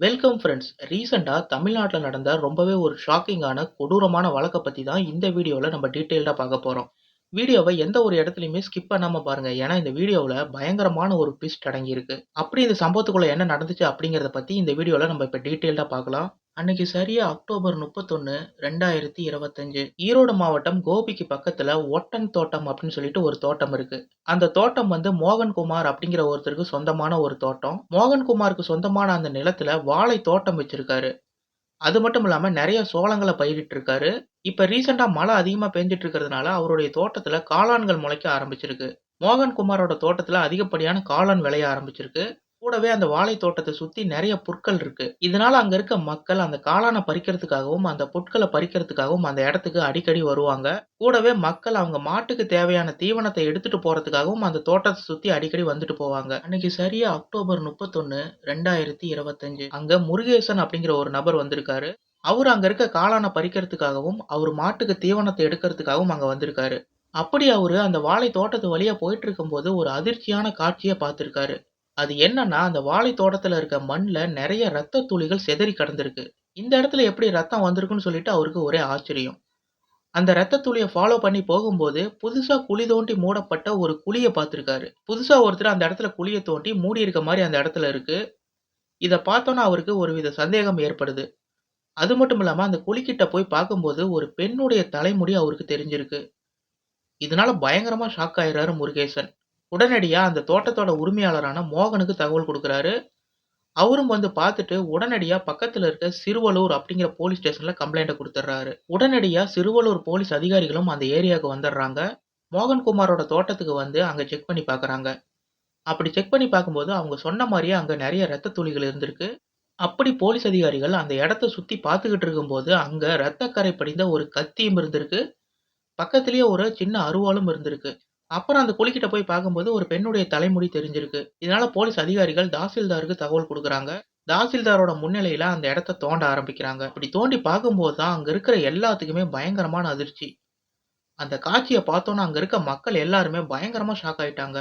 Welcome friends ரீசெண்டாக தமிழ்நாட்டில் நடந்த ரொம்பவே ஒரு ஷாக்கிங்கான கொடூரமான வழக்கை பற்றி தான் இந்த வீடியோவில் நம்ம டீட்டெயில்டாக பார்க்க போகிறோம் வீடியோவை எந்த ஒரு இடத்துலையுமே ஸ்கிப் பண்ணாமல் பாருங்கள் ஏன்னா இந்த வீடியோவில் பயங்கரமான ஒரு ட்விஸ்ட் அடங்கியிருக்கு. அப்படி இந்த சம்பவத்துக்குள்ளே என்ன நடந்துச்சு அப்படிங்கிறத பற்றி இந்த வீடியோவில் நம்ம இப்போ டீட்டெயில்டாக பார்க்கலாம். அன்னைக்கு சரியா அக்டோபர் முப்பத்தொன்னு ரெண்டாயிரத்தி இருபத்தஞ்சு. ஈரோடு மாவட்டம் கோபிக்கு பக்கத்துல ஒட்டன் தோட்டம் அப்படின்னு சொல்லிட்டு ஒரு தோட்டம் இருக்கு. அந்த தோட்டம் வந்து மோகன்குமார் அப்படிங்கிற ஒருத்தருக்கு சொந்தமான ஒரு தோட்டம். மோகன்குமாருக்கு சொந்தமான அந்த நிலத்துல வாழை தோட்டம் வச்சிருக்காரு. அது மட்டும் இல்லாம நிறைய சோளங்களை பயிரிட்டு இருக்காரு. இப்ப ரீசெண்டா மழை அதிகமா பெஞ்சிட்டு இருக்கிறதுனால அவருடைய தோட்டத்துல காளான்கள் முளைக்க ஆரம்பிச்சிருக்கு. மோகன்குமாரோட தோட்டத்துல அதிகப்படியான காளான் விளைய ஆரம்பிச்சிருக்கு. கூடவே அந்த வாழை தோட்டத்தை சுத்தி நிறைய புற்கள் இருக்கு. இதனால அங்க இருக்க மக்கள் அந்த காளானை பறிக்கிறதுக்காகவும் அந்த புட்களை பறிக்கிறதுக்காகவும் அந்த இடத்துக்கு அடிக்கடி வருவாங்க. கூடவே மக்கள் அவங்க மாட்டுக்கு தேவையான தீவனத்தை எடுத்துட்டு போறதுக்காகவும் அந்த தோட்டத்தை சுத்தி அடிக்கடி வந்துட்டு போவாங்க. அன்னைக்கு சரியா அக்டோபர் முப்பத்தொன்னு ரெண்டாயிரத்தி இருபத்தஞ்சு அங்க முருகேசன் அப்படிங்கிற ஒரு நபர் வந்திருக்காரு. அவர் அங்க இருக்க காளானை பறிக்கிறதுக்காகவும் அவர் மாட்டுக்கு தீவனத்தை எடுக்கிறதுக்காகவும் அங்க வந்திருக்காரு. அப்படி அவரு அந்த வாழை தோட்டத்து வழியா போயிட்டு இருக்கும்போது ஒரு அதிர்ச்சியான காட்சியை பார்த்திருக்காரு. அது என்னன்னா அந்த வாழை தோட்டத்துல இருக்க மண்ல நிறைய ரத்த துளிகள் செதறி கிடந்திருக்கு. இந்த இடத்துல எப்படி ரத்தம் வந்திருக்குன்னு சொல்லிட்டு அவருக்கு ஒரே ஆச்சரியம். அந்த ரத்த துளியை ஃபாலோ பண்ணி போகும்போது புதுசா குழி தோண்டி மூடப்பட்ட ஒரு குழியை பார்த்திருக்காரு. புதுசா ஒருத்தர் அந்த இடத்துல குழியை தோண்டி மூடி இருக்க மாதிரி அந்த இடத்துல இருக்கு. இதை பார்த்தோன்னா அவருக்கு ஒரு வித சந்தேகம் ஏற்படுது. அது மட்டும் இல்லாம அந்த குழிக்கிட்ட போய் பார்க்கும்போது ஒரு பெண்ணுடைய தலைமுடி அவருக்கு தெரிஞ்சிருக்கு. இதனால பயங்கரமா ஷாக் ஆயிடுறாரு முருகேசன். உடனடியா அந்த தோட்டத்தோட உரிமையாளரான மோகனுக்கு தகவல் கொடுக்குறாரு. அவரும் வந்து பார்த்துட்டு உடனடியா பக்கத்துல இருக்க சிறுவலூர் அப்படிங்கிற போலீஸ் ஸ்டேஷன்ல கம்ப்ளைண்ட்டை கொடுத்துட்றாரு உடனடியா சிறுவலூர் போலீஸ் அதிகாரிகளும் அந்த ஏரியாவுக்கு வந்துடுறாங்க மோகன்குமாரோட தோட்டத்துக்கு வந்து அங்க செக் பண்ணி பார்க்கறாங்க அப்படி செக் பண்ணி பார்க்கும்போது அவங்க சொன்ன மாதிரியே அங்க நிறைய ரத்த துளிகள் இருந்திருக்கு. அப்படி போலீஸ் அதிகாரிகள் அந்த இடத்த சுத்தி பார்த்துக்கிட்டு இருக்கும்போது அங்க ரத்தக்கரை படிந்த ஒரு கத்தியும் இருந்திருக்கு. பக்கத்திலேயே ஒரு சின்ன அருவாளும் இருந்திருக்கு. அப்புறம் அந்த குழிக்கிட்ட போய் பார்க்கும்போது ஒரு பெண்ணுடைய தலைமுடி தெரிஞ்சிருக்கு. இதனால போலீஸ் அதிகாரிகள் தாசில்தாருக்கு தகவல் கொடுக்குறாங்க. தாசில்தாரோட முன்னிலையில அந்த இடத்த தோண்ட ஆரம்பிக்கிறாங்க. இப்படி தோண்டி பார்க்கும்போது தான் அங்க இருக்கிற எல்லாத்துக்குமே பயங்கரமான அதிர்ச்சி. அந்த காட்சியை பார்த்தோன்னா அங்க இருக்க மக்கள் எல்லாருமே பயங்கரமா ஷாக் ஆயிட்டாங்க.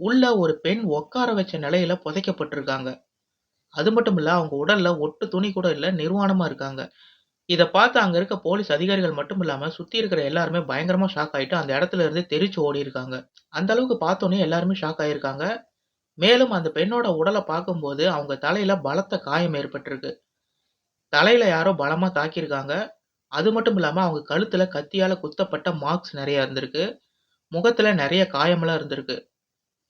உள்ள ஒரு பெண் உட்கார வச்ச நிலையில புதைக்கப்பட்டிருக்காங்க. அது மட்டும் இல்ல அவங்க உடல்ல ஒட்டு துணி கூட இல்ல நிர்வாணமா இருக்காங்க. இத பார்த்து அங்க இருக்க போலீஸ் அதிகாரிகள் மட்டும் இல்லாம சுத்தி இருக்கிற எல்லாருமே பயங்கரமா ஷாக் ஆயிட்டு அந்த இடத்துல இருந்து தெரிச்சு ஓடி இருக்காங்க. அந்த அளவுக்கு பார்த்தோன்னே எல்லாருமே ஷாக் ஆயிருக்காங்க. மேலும் அந்த பெண்ணோட உடலை பார்க்கும்போது அவங்க தலையில பலத்த காயம் ஏற்பட்டிருக்கு. தலையில யாரோ பலமா தாக்கியிருக்காங்க. அது மட்டும் இல்லாம அவங்க கழுத்துல கத்தியால குத்தப்பட்ட மார்க்ஸ் நிறைய இருந்திருக்கு. முகத்துல நிறைய காயமெல்லாம் இருந்திருக்கு.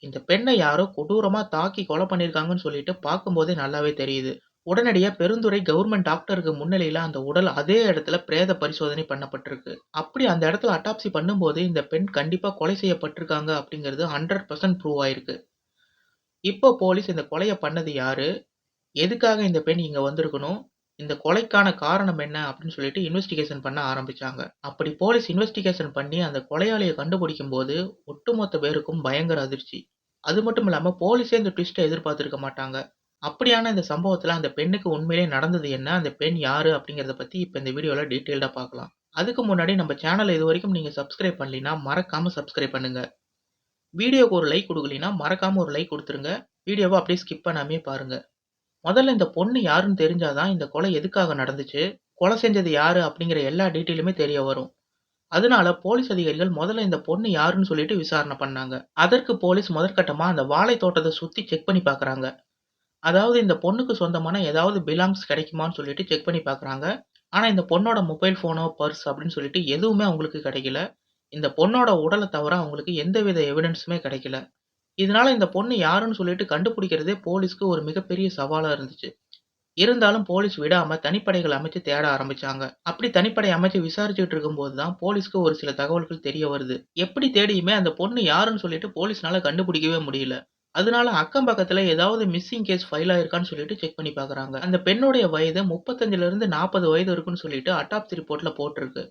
இந்த பெண்ணை யாரோ கொடூரமா தாக்கி கொலை பண்ணியிருக்காங்கன்னு சொல்லிட்டு பார்க்கும்போதே நல்லாவே தெரியுது. உடனடியா பெருந்துறை கவர்மெண்ட் டாக்டருக்கு முன்னிலையில அந்த உடல் அதே இடத்துல பிரேத பரிசோதனை பண்ணப்பட்டிருக்கு. அப்படி அந்த இடத்துல அட்டாப்சி பண்ணும்போது இந்த பெண் கண்டிப்பா கொலை செய்யப்பட்டிருக்காங்க அப்படிங்கிறது ஹண்ட்ரட் பர்சன்ட் ப்ரூவ் ஆயிருக்கு. இப்போ போலீஸ் இந்த கொலையை பண்ணது யாரு? எதுக்காக இந்த பெண் இங்க வந்திருக்கணும்? இந்த கொலைக்கான காரணம் என்ன அப்படின்னு சொல்லிட்டு இன்வெஸ்டிகேஷன் பண்ண ஆரம்பிச்சாங்க. அப்படி போலீஸ் இன்வெஸ்டிகேஷன் பண்ணி அந்த கொலையாளியை கண்டுபிடிக்கும் போது ஒட்டுமொத்த பேருக்கும் பயங்கர அதிர்ச்சி. அது மட்டும் இல்லாமல் போலீஸே இந்த ட்விஸ்ட்டை எதிர்பார்த்துருக்க மாட்டாங்க. அப்படியான இந்த சம்பவத்துல அந்த பெண்ணுக்கு உண்மையிலேயே நடந்தது என்ன? அந்த பெண் யாரு? அப்படிங்கிறத பத்தி இப்ப இந்த வீடியோல டீட்டெயில்டா பார்க்கலாம் அதுக்கு முன்னாடி நம்ம சேனலை இது வரைக்கும் நீங்க சப்ஸ்கிரைப் பண்ணலைன்னா, மறக்காம சப்ஸ்கிரைப் பண்ணுங்க. வீடியோக்கு ஒரு லைக் கொடுக்கலினா மறக்காம ஒரு லைக் கொடுத்துருங்க. வீடியோவை அப்படியே ஸ்கிப் பண்ணாமே பாருங்க. முதல்ல இந்த பொண்ணு யாருன்னு தெரிஞ்சாதான் இந்த கொலை எதுக்காக நடந்துச்சு? கொலை செஞ்சது யாரு? அப்படிங்கிற எல்லா டீட்டெயிலுமே தெரிய வரும். அதனால போலீஸ் அதிகாரிகள் முதல்ல இந்த பொண்ணு யாருன்னு சொல்லிட்டு விசாரணை பண்ணாங்க. அதற்கு போலீஸ் முதற்கட்டமா அந்த வாழை தோட்டத்தை சுத்தி செக் பண்ணி பார்க்குறாங்க அதாவது இந்த பொண்ணுக்கு சொந்தமான ஏதாவது பிலாங்ஸ் கிடைக்குமான்னு சொல்லிட்டு செக் பண்ணி பார்க்குறாங்க. ஆனால் இந்த பொண்ணோட மொபைல் ஃபோனோ பர்ஸ் அப்படின்னு சொல்லிட்டு எதுவுமே அவங்களுக்கு கிடைக்கல. இந்த பொண்ணோட உடலை தவிர அவங்களுக்கு எந்தவித எவிடன்ஸுமே கிடைக்கல. இதனால இந்த பொண்ணு யாருன்னு சொல்லிட்டு கண்டுபிடிக்கிறதே போலீஸ்க்கு ஒரு மிகப்பெரிய சவாலாக இருந்துச்சு. இருந்தாலும் போலீஸ் விடாம தனிப்படைகள் அமைச்சு தேட ஆரம்பிச்சாங்க. அப்படி தனிப்படை அமைச்சு விசாரிச்சுட்டு இருக்கும்போது தான் போலீஸ்க்கு ஒரு சில தகவல்கள் தெரிய வருது. எப்படி தேடியுமே அந்த பொண்ணு யாருன்னு சொல்லிட்டு போலீஸ்னால கண்டுபிடிக்கவே முடியல. அதனால அக்கம் பக்கத்துல ஏதாவது மிஸ்ஸிங் கேஸ் ஃபைல் ஆயிருக்கான்னு சொல்லிட்டு செக் பண்ணி பாக்குறாங்க. அந்த பெண்ணுடைய வயது முப்பத்தஞ்சுல இருந்து நாற்பது வயது இருக்குன்னு சொல்லிட்டு அட்டாப்சி ரிப்போர்ட்ல போட்டிருக்கு.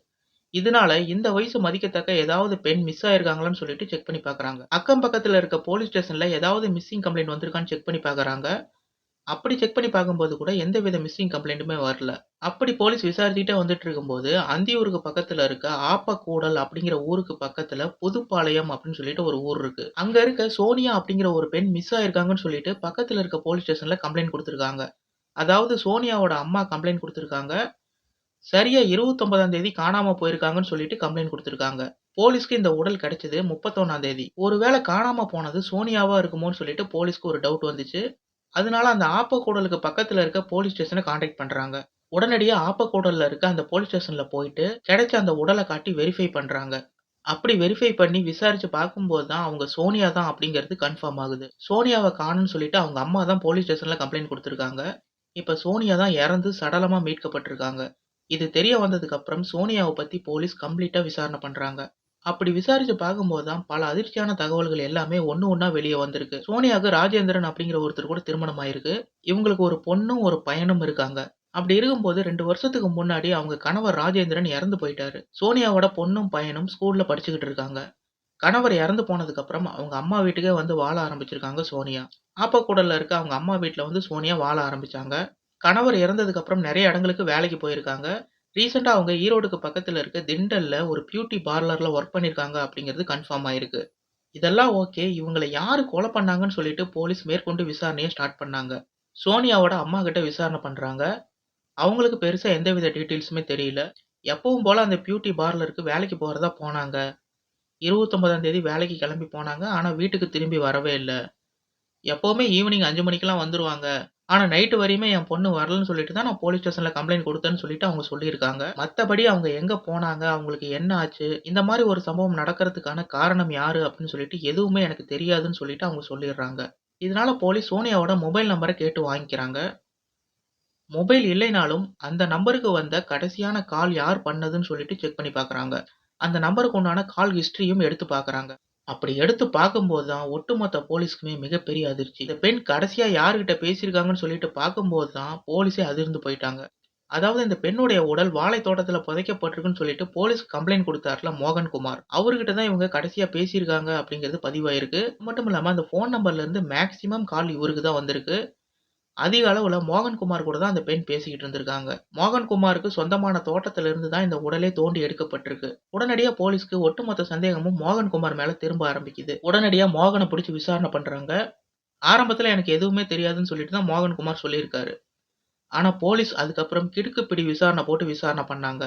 இதனால இந்த வயசு மதிக்கத்தக்க ஏதாவது பெண் மிஸ் ஆயிருக்காங்களான்னு சொல்லிட்டு செக் பண்ணி பாக்குறாங்க. அக்கம் பக்கத்துல இருக்க போலீஸ் ஸ்டேஷன்ல ஏதாவது மிஸ்ஸிங் கம்ப்ளைண்ட் வந்திருக்கான்னு செக் பண்ணி பாக்குறாங்க. அப்படி செக் பண்ணி பார்க்கும்போது கூட எந்த வித மிஸ்ஸிங் கம்ப்ளைண்ட்டுமே வரல அப்படி போலீஸ் விசாரிச்சுட்டே வந்துட்டு இருக்கும்போது அந்தியூருக்கு பக்கத்துல இருக்க ஆப்பக்கூடல் அப்படிங்கிற ஊருக்கு பக்கத்துல புதுப்பாளையம் அப்படின்னு சொல்லிட்டு ஒரு ஊர் இருக்கு அங்க இருக்க சோனியா அப்படிங்கிற ஒரு பெண் மிஸ் ஆயிருக்காங்கன்னு சொல்லிட்டு பக்கத்துல இருக்க போலீஸ் ஸ்டேஷன்ல கம்ப்ளைண்ட் கொடுத்துருக்காங்க அதாவது சோனியாவோட அம்மா கம்ப்ளைண்ட் குடுத்திருக்காங்க. சரியா 29ஆம் தேதி காணாம போயிருக்காங்கன்னு சொல்லிட்டு கம்ப்ளைண்ட் குடுத்திருக்காங்க. போலீஸ்க்கு இந்த உடல் கிடைச்சது 31ஆம் தேதி. ஒருவேள காணாம போனது சோனியாவா இருக்குமோன்னு சொல்லிட்டு போலீஸ்க்கு ஒரு டவுட் வந்துச்சு. அதனால அந்த ஆப்பக்கூடலுக்கு பக்கத்துல இருக்க போலீஸ் ஸ்டேஷன கான்டாக்ட் பண்றாங்க. உடனடியா ஆப்பக்கூடல்ல இருக்க அந்த போலீஸ் ஸ்டேஷன்ல போயிட்டு கிடைச்ச அந்த உடல காட்டி வெரிஃபை பண்றாங்க. அப்படி வெரிஃபை பண்ணி விசாரிச்சு பார்க்கும்போது தான் அவங்க சோனியா தான் அப்படிங்கிறது கன்ஃபார்ம் ஆகுது. சோனியாவ காணோம்னு சொல்லிட்டு அவங்க அம்மா தான் போலீஸ் ஸ்டேஷன்ல கம்ப்ளைண்ட் குடுத்திருக்காங்க. இப்ப சோனியா தான் இறந்து சடலமா மீட்கப்பட்டிருக்காங்க. இது தெரிய வந்ததுக்கப்புறம் சோனியாவை சோனியாவ பத்தி போலீஸ் கம்ப்ளீட்டா விசாரணை பண்றாங்க. அப்படி விசாரிச்சு பார்க்கும்போது தான் பல அதிர்ச்சியான தகவல்கள் எல்லாமே ஒன்று ஒன்றா வெளியே வந்திருக்கு. சோனியாவுக்கு ராஜேந்திரன் அப்படிங்கிற ஒருத்தர் கூட திருமணம் ஆயிருக்கு. இவங்களுக்கு ஒரு பொண்ணும், ஒரு பையனும் இருக்காங்க. அப்படி இருக்கும்போது ரெண்டு வருஷத்துக்கு முன்னாடி அவங்க கணவர் ராஜேந்திரன் இறந்து போயிட்டாரு. சோனியாவோட பொண்ணும், பையனும் ஸ்கூல்ல படிச்சுக்கிட்டு இருக்காங்க. கணவர் இறந்து போனதுக்கு அப்புறம் அவங்க அம்மா வீட்டுக்கே வந்து வாழ ஆரம்பிச்சிருக்காங்க சோனியா. ஆப்பக்கூடல்ல இருக்க அவங்க அம்மா வீட்டில் வந்து சோனியா வாழ ஆரம்பிச்சாங்க. கணவர் இறந்ததுக்கு அப்புறம் நிறைய இடங்களுக்கு வேலைக்கு போயிருக்காங்க. ரீசென்ட்டா அவங்க ஈரோடுக்கு பக்கத்துல இருக்க திண்டல்ல ஒரு பியூட்டி பார்லர்ல ஒர்க் பண்ணியிருக்காங்க அப்படிங்கிறது கன்ஃபார்ம் ஆயிருக்கு. இதெல்லாம் ஓகே. இவங்கள யாரு கொலை பண்ணாங்கன்னு சொல்லிட்டு போலீஸ் மேற்கொண்டு விசாரணைய ஸ்டார்ட் பண்ணாங்க. சோனியாவோட அம்மா கிட்ட விசாரணை பண்றாங்க. அவங்களுக்கு பெருசா எந்தவித டீட்டெயில்ஸுமே தெரியல. எப்பவும் போல அந்த பியூட்டி பார்லருக்கு வேலைக்கு போறதா போனாங்க. 29ஆம் தேதி வேலைக்கு கிளம்பி போனாங்க. ஆனா வீட்டுக்கு திரும்பி வரவே இல்ல. எப்பவுமே ஈவினிங் 5 மணிக்கெல்லாம் வந்துருவாங்க. ஆனா நைட் வரையுமே என் பொண்ணு வரலன்னு சொல்லிட்டு தான் நான் போலீஸ் ஸ்டேஷன்ல கம்ப்ளைண்ட் கொடுத்தேன்னு சொல்லிட்டு அவங்க சொல்லியிருக்காங்க. மத்தபடி அவங்க எங்க போனாங்க, அவங்களுக்கு என்ன ஆச்சு, இந்த மாதிரி ஒரு சம்பவம் நடக்கிறதுக்கான காரணம் யாரு அப்படின்னு சொல்லிட்டு எதுவுமே எனக்கு தெரியாதுன்னு சொல்லிட்டு அவங்க சொல்லிடுறாங்க இதனால போலீஸ் சோனியாவோட மொபைல் நம்பரை கேட்டு வாங்கிக்கிறாங்க. மொபைல் இல்லைனாலும் அந்த நம்பருக்கு வந்த கடைசியான கால் யார் பண்ணதுன்னு சொல்லிட்டு செக் பண்ணி பார்க்குறாங்க. அந்த நம்பருக்கு உண்டான கால் ஹிஸ்டரியும் எடுத்து பார்க்குறாங்க. அப்படி எடுத்து பார்க்கும்போது தான் ஒட்டுமொத்த போலீஸ்க்குமே மிகப்பெரிய அதிர்ச்சி. இந்த பெண் கடைசியா யார்கிட்ட பேசியிருக்காங்கன்னு சொல்லிட்டு பார்க்கும்போது தான் போலீஸே அதிர்ந்து போயிட்டாங்க. அதாவது இந்த பெண்ணுடைய உடல் வாழைத் தோட்டத்துல புதைக்கப்பட்டிருக்குன்னு சொல்லிட்டு போலீஸ்க்கு கம்ப்ளைண்ட் குடுத்தார்ல மோகன்குமார். அவர்கிட்ட தான் இவங்க கடைசியா பேசியிருக்காங்க அப்படிங்கிறது பதிவாயிருக்கு. அது மட்டும் இல்லாம அந்த ஃபோன் நம்பர்லேருந்து மேக்ஸிமம் கால் இவருக்கு தான் வந்திருக்கு. அதிக அளவில் மோகன்குமார் கூட தான் அந்த பெண் பேசிக்கிட்டு இருந்திருக்காங்க. மோகன்குமாருக்கு சொந்தமான தோட்டத்திலிருந்து தான் இந்த உடலே தோண்டி எடுக்கப்பட்டிருக்கு. உடனடியா போலீஸ்க்கு ஒட்டுமொத்த சந்தேகமும் மோகன்குமார் மேல திரும்ப ஆரம்பிக்குது. உடனடியா மோகனை பிடிச்சி விசாரணை பண்றாங்க. ஆரம்பத்தில் எனக்கு எதுவுமே தெரியாதுன்னு சொல்லிட்டு தான் மோகன்குமார் சொல்லியிருக்காரு. ஆனா போலீஸ் அதுக்கப்புறம் கிடுக்குப்பிடி விசாரணை போட்டு விசாரணை பண்ணாங்க.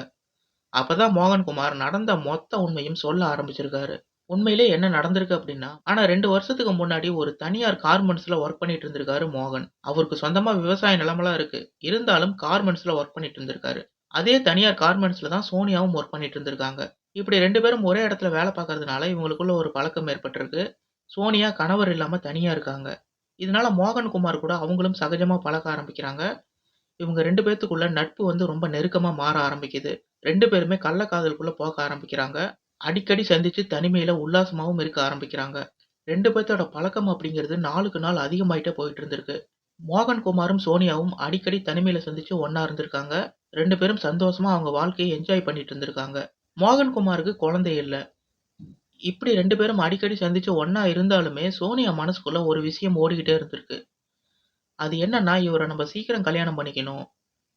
அப்பதான் மோகன்குமார் நடந்த மொத்த உண்மையும் சொல்ல ஆரம்பிச்சிருக்காரு. உண்மையிலே என்ன நடந்திருக்கு அப்படின்னா, ஆனா ரெண்டு வருஷத்துக்கு முன்னாடி ஒரு தனியார் கார்மெண்ட்ஸ்ல ஒர்க் பண்ணிட்டு இருந்திருக்காரு மோகன். அவருக்கு சொந்தமா விவசாய நிலமெல்லாம் இருக்கு. இருந்தாலும் கார்மெண்ட்ஸ்ல ஒர்க் பண்ணிட்டு இருந்திருக்காரு. அதே தனியார் கார்மெண்ட்ஸ்ல தான் சோனியாவும் ஒர்க் பண்ணிட்டு இருந்திருக்காங்க. இப்படி ரெண்டு பேரும் ஒரே இடத்துல வேலை பார்க்கறதுனால இவங்களுக்குள்ள ஒரு பழக்கம் ஏற்பட்டிருக்கு. சோனியா கணவர் இல்லாம தனியா இருக்காங்க. இதனால மோகன்குமார் கூட அவங்களும் சகஜமா பழக ஆரம்பிக்கிறாங்க. இவங்க ரெண்டு பேர்த்துக்குள்ள நட்பு வந்து ரொம்ப நெருக்கமா மாற ஆரம்பிக்குது. ரெண்டு பேருமே கள்ளக்காதலுக்குள்ள போக ஆரம்பிக்கிறாங்க. அடிக்கடி சந்திச்சு தனிமையில உல்லாசமாவும் இருக்க ஆரம்பிக்கிறாங்க. 2 பேத்தோட பழக்கம் அப்படிங்கிறது நாளுக்கு நாள் அதிகமாயிட்டே போயிட்டு இருந்திருக்கு. மோகன்குமாரும், சோனியாவும் அடிக்கடி தனிமையில சந்திச்சு ஒண்ணா இருந்திருக்காங்க. 2 பேரும் சந்தோஷமா அவங்க வாழ்க்கைய என்ஜாய் பண்ணிட்டு இருந்திருக்காங்க. மோகன்குமாருக்கு குழந்தை இல்ல. இப்படி 2 பேரும் அடிக்கடி சந்திச்சு ஒண்ணா இருந்தாலுமே சோனியா மனசுக்குள்ள ஒரு விஷயம் ஓடிக்கிட்டே இருந்திருக்கு. அது என்னன்னா, இவர நம்ம சீக்கிரம் கல்யாணம் பண்ணிக்கணும்.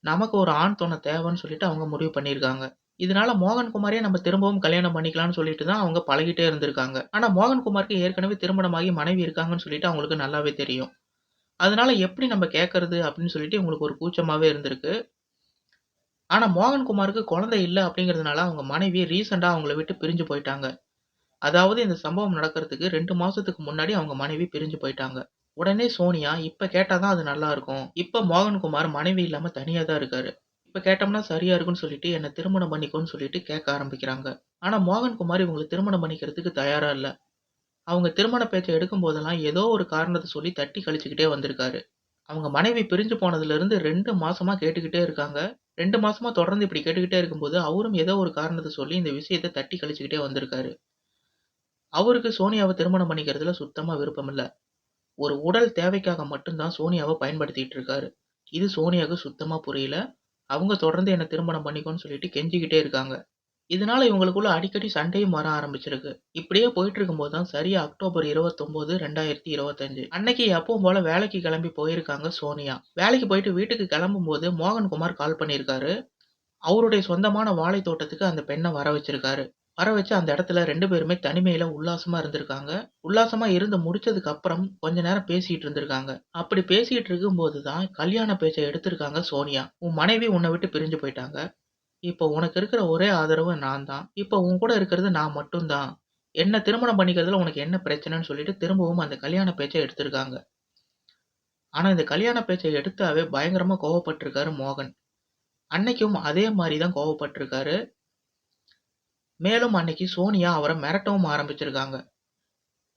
நமக்கு ஒரு ஆண் துணை தேவைன்னு சொல்லிட்டு அவங்க முடிவு பண்ணியிருக்காங்க. இதனால மோகன்குமாரையே நம்ம திரும்பவும் கல்யாணம் பண்ணிக்கலாம்னு சொல்லிட்டு தான் அவங்க பழகிட்டே இருந்திருக்காங்க. ஆனா மோகன்குமாருக்கு ஏற்கனவே திருமணமாகி மனைவி இருக்காங்கன்னு சொல்லிட்டு அவங்களுக்கு நல்லாவே தெரியும். அதனால எப்படி நம்ம கேட்கறது அப்படின்னு சொல்லிட்டு இவங்களுக்கு ஒரு கூச்சமாவே இருந்திருக்கு. ஆனா மோகன்குமாருக்கு குழந்தை இல்ல அப்படிங்கிறதுனால அவங்க மனைவி ரீசென்ட்டா அவங்கள விட்டு பிரிஞ்சு போயிட்டாங்க. அதாவது இந்த சம்பவம் நடக்கிறதுக்கு 2 மாசத்துக்கு முன்னாடி அவங்க மனைவி பிரிஞ்சு போயிட்டாங்க. உடனே சோனியா இப்ப கேட்டா தான் அது நல்லா இருக்கும். இப்ப மோகன்குமார் மனைவி இல்லாம தனியா தான் இருக்காரு. இப்போ கேட்டோம்னா சரியா இருக்கும்னு சொல்லிட்டு என்னை திருமணம் பண்ணிக்கோன்னு சொல்லிட்டு கேட்க ஆரம்பிக்கிறாங்க. ஆனா மோகன்குமார் இவங்களை திருமணம் பண்ணிக்கிறதுக்கு தயாரா இல்லை அவங்க திருமண பேச்சை எடுக்கும் போதெல்லாம் ஏதோ ஒரு காரணத்தை சொல்லி தட்டி கழிச்சுக்கிட்டே வந்திருக்காரு. அவங்க மனைவி பிரிஞ்சு போனதுலேருந்து ரெண்டு 2 மாசமா கேட்டுக்கிட்டே இருக்காங்க. ரெண்டு மாசமா தொடர்ந்து இப்படி கேட்டுக்கிட்டே இருக்கும்போது அவரும் ஏதோ ஒரு காரணத்தை சொல்லி இந்த விஷயத்த தட்டி கழிச்சுக்கிட்டே வந்திருக்காரு. அவருக்கு சோனியாவை திருமணம் பண்ணிக்கிறதுல சுத்தமா விருப்பம் இல்லை ஒரு உடல் தேவைக்காக மட்டும்தான் சோனியாவை பயன்படுத்திட்டு இருக்காரு. இது சோனியாவுக்கு சுத்தமா புரியல. அவங்க தொடர்ந்து என்னை திருமணம் பண்ணிக்கோன்னு சொல்லிட்டு கெஞ்சிக்கிட்டே இருக்காங்க. இதனால இவங்களுக்குள்ள அடிக்கடி சண்டையும் வர ஆரம்பிச்சிருக்கு. இப்படியே போயிட்டு இருக்கும்போது தான் சரியா அக்டோபர் 29, 2025 அன்னைக்கு எப்பவும் போல வேலைக்கு கிளம்பி போயிருக்காங்க சோனியா. வேலைக்கு போயிட்டு வீட்டுக்கு கிளம்பும்போது மோகன்குமார் கால் பண்ணியிருக்காரு. அவருடைய சொந்தமான வாழை தோட்டத்துக்கு அந்த பெண்ணை வர வச்சிருக்காரு. வர வச்சு அந்த இடத்துல ரெண்டு பேருமே தனிமையில உல்லாசமா இருந்திருக்காங்க. உல்லாசமா இருந்து முடிச்சதுக்கு அப்புறம் கொஞ்ச நேரம் பேசிட்டு இருந்திருக்காங்க. அப்படி பேசிட்டு இருக்கும்போது தான் கல்யாண பேச்ச எடுத்திருக்காங்க சோனியா. "உன் மனைவி உன்னை விட்டு பிரிஞ்சு போயிட்டாங்க. இப்போ உனக்கு இருக்கிற ஒரே ஆதரவு நான் தான். இப்போ உன் கூட இருக்கிறது நான் மட்டும் தான். என்ன திருமணம் பண்ணிக்கிறதுல உனக்கு என்ன பிரச்சனைன்னு சொல்லிட்டு திரும்பவும் அந்த கல்யாண பேச்ச எடுத்திருக்காங்க. ஆனா இந்த கல்யாண பேச்ச எடுத்தாவே பயங்கரமா கோவப்பட்டிருக்காரு மோகன். அன்னைக்கும் அதே மாரி தான் கோவப்பட்டிருக்காரு. மேலும் அன்னைக்கு சோனியா அவரை மிரட்டவும் ஆரம்பிச்சிருக்காங்க.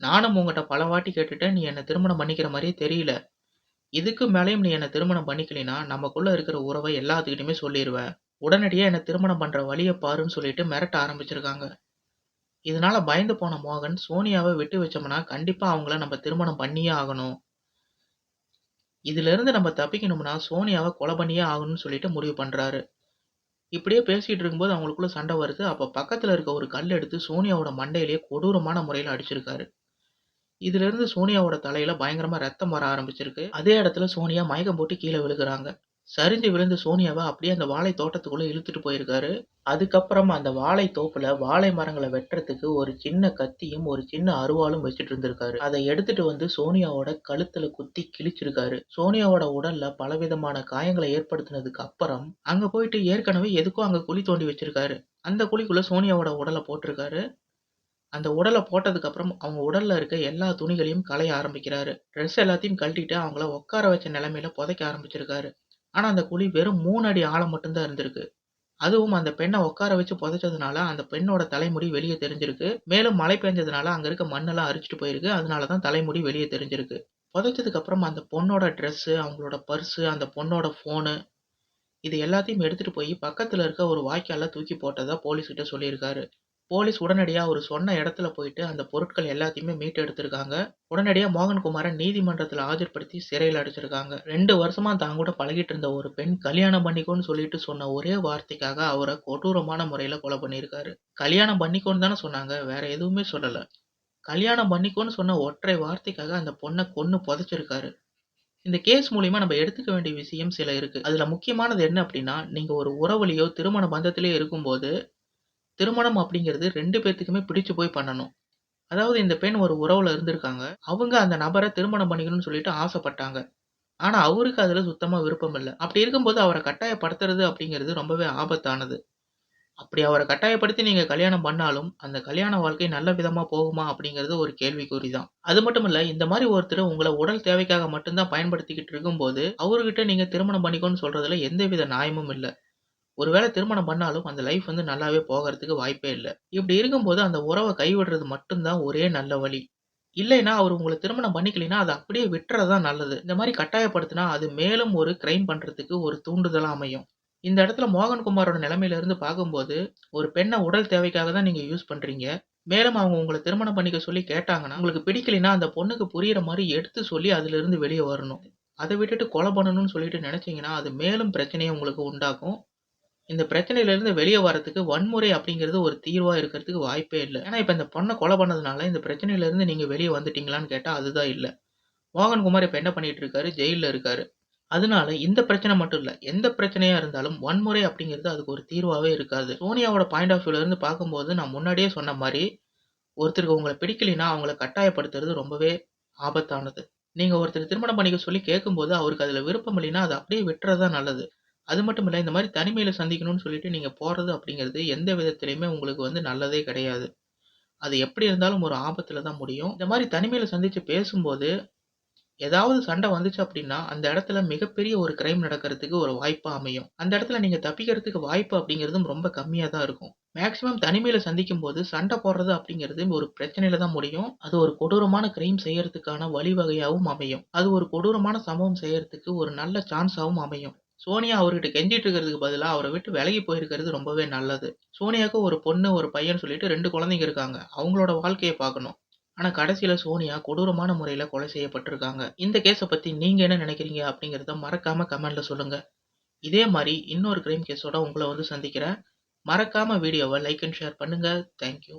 "நானும் உங்ககிட்ட பல வாட்டி கேட்டுட்டேன். நீ என்னை திருமணம் பண்ணிக்கிற மாதிரியே தெரியல. இதுக்கு மேலேயும் நீ என்னை திருமணம் பண்ணிக்கலைன்னா, நமக்குள்ள இருக்கிற உறவை எல்லாத்துக்கிட்டையுமே சொல்லிடுவேன் உடனடியாக என்னை திருமணம் பண்ற வழியை பாருன்னு" சொல்லிட்டு மிரட்ட ஆரம்பிச்சிருக்காங்க. இதனால பயந்து போன மோகன், சோனியாவை விட்டு வச்சோம்னா கண்டிப்பா அவங்கள நம்ம திருமணம் பண்ணியே ஆகணும். இதிலிருந்து நம்ம தப்பிக்கணும்னா சோனியாவை கொலை பண்ணியே ஆகணும்னு சொல்லிட்டு முடிவு பண்றாரு. இப்படியே பேசிட்டு இருக்கும்போது அவங்களுக்குள்ள சண்டை வருது. அப்ப பக்கத்துல இருக்க ஒரு கல் எடுத்து சோனியாவோட மண்டையிலேயே கொடூரமான முறையில அடிச்சிருக்காரு. இதுலேருந்து சோனியாவோட தலையில பயங்கரமா ரத்தம் வர ஆரம்பிச்சிருக்கு. அதே இடத்துல சோனியா மயக்கம் போட்டு கீழே விழுகுறாங்க. சரிஞ்சு விழுந்த சோனியாவை அப்படியே அந்த வாழை தோட்டத்துக்குள்ள இழுத்துட்டு போயிருக்காரு. அதுக்கப்புறம் அந்த வாழை தோப்புல வாழை மரங்களை வெட்டுறதுக்கு ஒரு சின்ன கத்தியும், ஒரு சின்ன அருவாளும் வச்சுட்டு இருந்திருக்காரு. அதை எடுத்துட்டு வந்து சோனியாவோட கழுத்துல குத்தி கிழிச்சிருக்காரு. சோனியாவோட உடல்ல பலவிதமான காயங்களை ஏற்படுத்தினதுக்கு அப்புறம், அங்க போயிட்டு ஏற்கனவே எதுக்கோ அங்க குழி தோண்டி வச்சிருக்காரு. அந்த குழிக்குள்ள சோனியாவோட உடலை போட்டிருக்காரு. அந்த உடலை போட்டதுக்கு அப்புறம் அவங்க உடல்ல இருக்க எல்லா துணிகளையும் களைய ஆரம்பிக்கிறாரு. ட்ரெஸ் எல்லாத்தையும் கழட்டிட்டு அவங்கள உட்கார வச்ச நிலைமையில புதைக்க ஆரம்பிச்சிருக்காரு. ஆனா அந்த குழி வெறும் மூணு அடி ஆழம் மட்டும்தான் இருந்திருக்கு. அதுவும் அந்த பெண்ணை உட்கார வச்சு புதைச்சதுனால அந்த பெண்ணோட தலைமுடி வெளியே தெரிஞ்சிருக்கு. மேலும் மழை பெஞ்சதுனால அங்க இருக்க மண்ணெல்லாம் அரிச்சிட்டு போயிருக்கு. அதனால தான் தலைமுடி வெளியே தெரிஞ்சிருக்கு. புதைச்சதுக்கு அப்புறம் அந்த பொண்ணோட ட்ரெஸ்ஸு அவங்களோட பர்ஸு அந்த பொண்ணோட ஃபோனு இது எல்லாத்தையும் எடுத்துட்டு போய் பக்கத்துல இருக்க ஒரு வாய்க்காலில் தூக்கி போட்டதா போலீஸ்கிட்ட சொல்லியிருக்காரு. போலீஸ் உடனடியா அவரு சொன்ன இடத்துல போயிட்டு அந்த பொருட்கள் எல்லாத்தையுமே மீட்டு எடுத்திருக்காங்க. உடனடியா மோகன்குமார நீதிமன்றத்துல ஆஜர்படுத்தி சிறையில அடைச்சிருக்காங்க. 2 வருஷமா தான் கூட பழகிட்டு இருந்த ஒரு பெண் கல்யாணம் பண்ணிக்கோன்னு சொல்லிட்டு சொன்ன ஒரே வார்த்தைக்காக அவர கொடூரமான முறையில கொலை பண்ணியிருக்காரு. கல்யாணம் பண்ணிக்கோன்னு தானே சொன்னாங்க. வேற எதுவுமே சொல்லல. கல்யாணம் பண்ணிக்கோன்னு சொன்ன ஒற்றை வார்த்தைக்காக அந்த பொண்ண கொன்னு புதைச்சிருக்காரு. இந்த கேஸ் மூலியமா நம்ம எடுத்துக்க வேண்டிய விஷயம் சில இருக்கு. அதுல முக்கியமானது என்ன அப்படின்னா, நீங்க ஒரு உறவுலயோ, திருமண பந்தத்திலயோ இருக்கும்போது, திருமணம் அப்படிங்கிறது ரெண்டு பேர்த்துக்குமே பிடிச்சு போய் பண்ணணும். அதாவது இந்த பெண் ஒரு உறவுல இருந்திருக்காங்க. அவங்க அந்த நபரை திருமணம் பண்ணிக்கணும்னு சொல்லிட்டு ஆசைப்பட்டாங்க. ஆனா அவருக்கு அதுல சுத்தமா விருப்பம் இல்லை அப்படி இருக்கும்போது அவரை கட்டாயப்படுத்துறது அப்படிங்கிறது ரொம்பவே ஆபத்தானது. அப்படி அவரை கட்டாயப்படுத்தி நீங்க கல்யாணம் பண்ணாலும், அந்த கல்யாண வாழ்க்கை நல்ல விதமா போகுமா அப்படிங்கிறது ஒரு கேள்விக்குறி தான். அது மட்டும் இல்லை இந்த மாதிரி ஒருத்தர் உங்களை உடல் தேவைக்காக மட்டும்தான் பயன்படுத்திக்கிட்டு இருக்கும்போது, அவர்கிட்ட நீங்க திருமணம் பண்ணிக்கோன்னு சொல்றதுல எந்தவித நியாயமும் இல்லை ஒருவேளை திருமணம் பண்ணாலும் அந்த லைஃப் வந்து நல்லாவே போகிறதுக்கு வாய்ப்பே இல்லை இப்படி இருக்கும்போது அந்த உறவை கைவிடுறது மட்டும்தான் ஒரே நல்ல வழி. இல்லைன்னா அவர் உங்களை திருமணம் பண்ணிக்கலைன்னா, அதை அப்படியே விட்டுறது தான் நல்லது. இந்த மாதிரி கட்டாயப்படுத்தினா அது மேலும் ஒரு கிரைம் பண்றதுக்கு ஒரு தூண்டுதலாக அமையும். இந்த இடத்துல மோகன்குமாரோட நிலைமையில இருந்து பார்க்கும்போது, ஒரு பெண்ணை உடல் தேவைக்காக தான் நீங்க யூஸ் பண்றீங்க. மேலும் அவங்க உங்களை திருமணம் பண்ணிக்க சொல்லி கேட்டாங்கன்னா, உங்களுக்கு பிடிக்கலைன்னா அந்த பொண்ணுக்கு புரியிற மாதிரி எடுத்து சொல்லி அதிலிருந்து வெளியே வரணும். அதை விட்டுட்டு கொலை பண்ணணும்னு சொல்லிட்டு நினைச்சீங்கன்னா, அது மேலும் பிரச்சனையை உங்களுக்கு உண்டாக்கும். இந்த பிரச்சனையிலிருந்து வெளியே வரதுக்கு வன்முறை அப்படிங்கிறது ஒரு தீர்வாக இருக்கிறதுக்கு வாய்ப்பே இல்லை ஏன்னா இப்போ இந்த பொண்ணை கொலை பண்ணதுனால இந்த பிரச்சனையிலிருந்து நீங்கள் வெளியே வந்துட்டீங்களான்னு கேட்டால் அதுதான் இல்லை மோகன்குமார் இப்போ என்ன பண்ணிட்டு இருக்காரு? ஜெயிலில் இருக்காரு. அதனால இந்த பிரச்சனை மட்டும் இல்லை எந்த பிரச்சனையா இருந்தாலும் வன்முறை அப்படிங்கிறது அதுக்கு ஒரு தீர்வாகவே இருக்காது. சோனியாவோட பாயிண்ட் ஆஃப் வியூல இருந்து பார்க்கும்போது நான் முன்னாடியே சொன்ன மாதிரி ஒருத்தருக்கு உங்களை பிடிக்கலைன்னா அவங்கள கட்டாயப்படுத்துறது ரொம்பவே ஆபத்தானது. நீங்கள் ஒருத்தர் திருமணம் பண்ணிக்க சொல்லி கேட்கும்போது அவருக்கு அதில் விருப்பம் இல்லைன்னா, அதை அப்படியே விட்டுறது தான் நல்லது. அது மட்டும் இல்ல, இந்த மாரி தனிமையில சந்திக்கணும்னு சொல்லிட்டு நீங்க போறது அப்படிங்கிறது எந்த விதத்திலயுமே உங்களுக்கு வந்து நல்லதே கிடையாது. அது எப்படி இருந்தாலும் ஒரு ஆபத்துல தான் முடியும். இந்த மாரி தனிமையில சந்திச்சு பேசும்போது, ஏதாவது சண்டை வந்துச்சு அப்படின்னா, அந்த இடத்துல மிகப்பெரிய ஒரு கிரைம் நடக்கிறதுக்கு ஒரு வாய்ப்பா அமையும். அந்த இடத்துல நீங்க தப்பிக்கிறதுக்கு வாய்ப்பு அப்படிங்கிறதும் ரொம்ப கம்மியா தான் இருக்கும். மேக்ஸிமம் தனிமையில சந்திக்கும்போது சண்டை போடுறது அப்படிங்கிறது ஒரு பிரச்சனையில தான் முடியும். அது ஒரு கொடூரமான கிரைம் செய்யறதுக்கான வழிவகையாவும் அமையும். அது ஒரு கொடூரமான சம்பவம் செய்யறதுக்கு ஒரு நல்ல சான்ஸாவும் அமையும். சோனியா அவர்கிட்ட கெஞ்சிட்டு இருக்கிறதுக்கு பதிலா அவர விட்டு விலகி போயிருக்கிறது ரொம்பவே நல்லது. சோனியாவுக்கு ஒரு பொண்ணு, ஒரு பையன்னு சொல்லிட்டு 2 குழந்தைங்க இருக்காங்க. அவங்களோட வாழ்க்கைய பார்க்கணும். ஆனா கடைசியில் சோனியா கொடூரமான முறையில கொலை செய்யப்பட்டிருக்காங்க. இந்த கேஸ பத்தி நீங்க என்ன நினைக்கிறீங்க அப்படிங்கிறத மறக்காம கமெண்ட்ல சொல்லுங்க. இதே மாரி இன்னொரு கிரைம் கேஸோட உங்கள வந்து சந்திக்கிறேன். மறக்காம வீடியோவ லைக் அண்ட் ஷேர் பண்ணுங்க. Thank you.